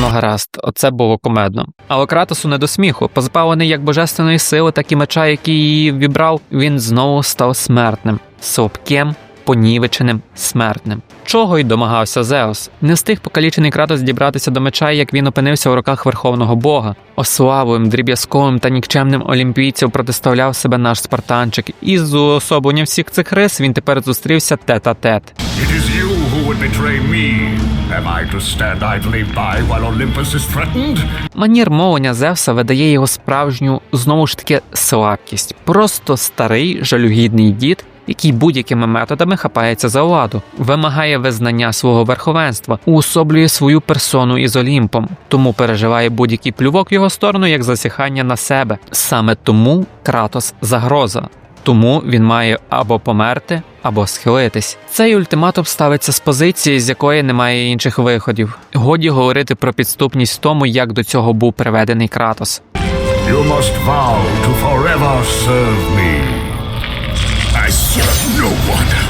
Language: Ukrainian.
Ну гаразд, оце було комедно. Але Кратосу не до сміху. Позбавлений як божественної сили, так і меча, який її вібрав, він знову став смертним, слабким, понівеченим, смертним. Чого й домагався Зеус. Не встиг покалічений Кратос дібратися до меча, як він опинився в руках верховного бога. Ославовим, дріб'язковим та нікчемним олімпійцям протиставляв себе наш спартанчик, і з уособленням всіх цих рис він тепер зустрівся тет-а-тет. It Am I to stand idly by while Olympus is threatened? Манір мовлення Зевса видає його справжню знову ж таки слабкість. Просто старий жалюгідний дід, який будь-якими методами хапається за владу, вимагає визнання свого верховенства, уособлює свою персону із Олімпом, тому переживає будь-який плювок в його сторону як засіхання на себе. Саме тому Кратос загроза. Тому він має або померти, або схилитись. Цей ультиматум ставиться з позиції, з якої немає інших виходів. Годі говорити про підступність тому, як до цього був приведений Кратос. You must vow to forever serve me. I serve no one.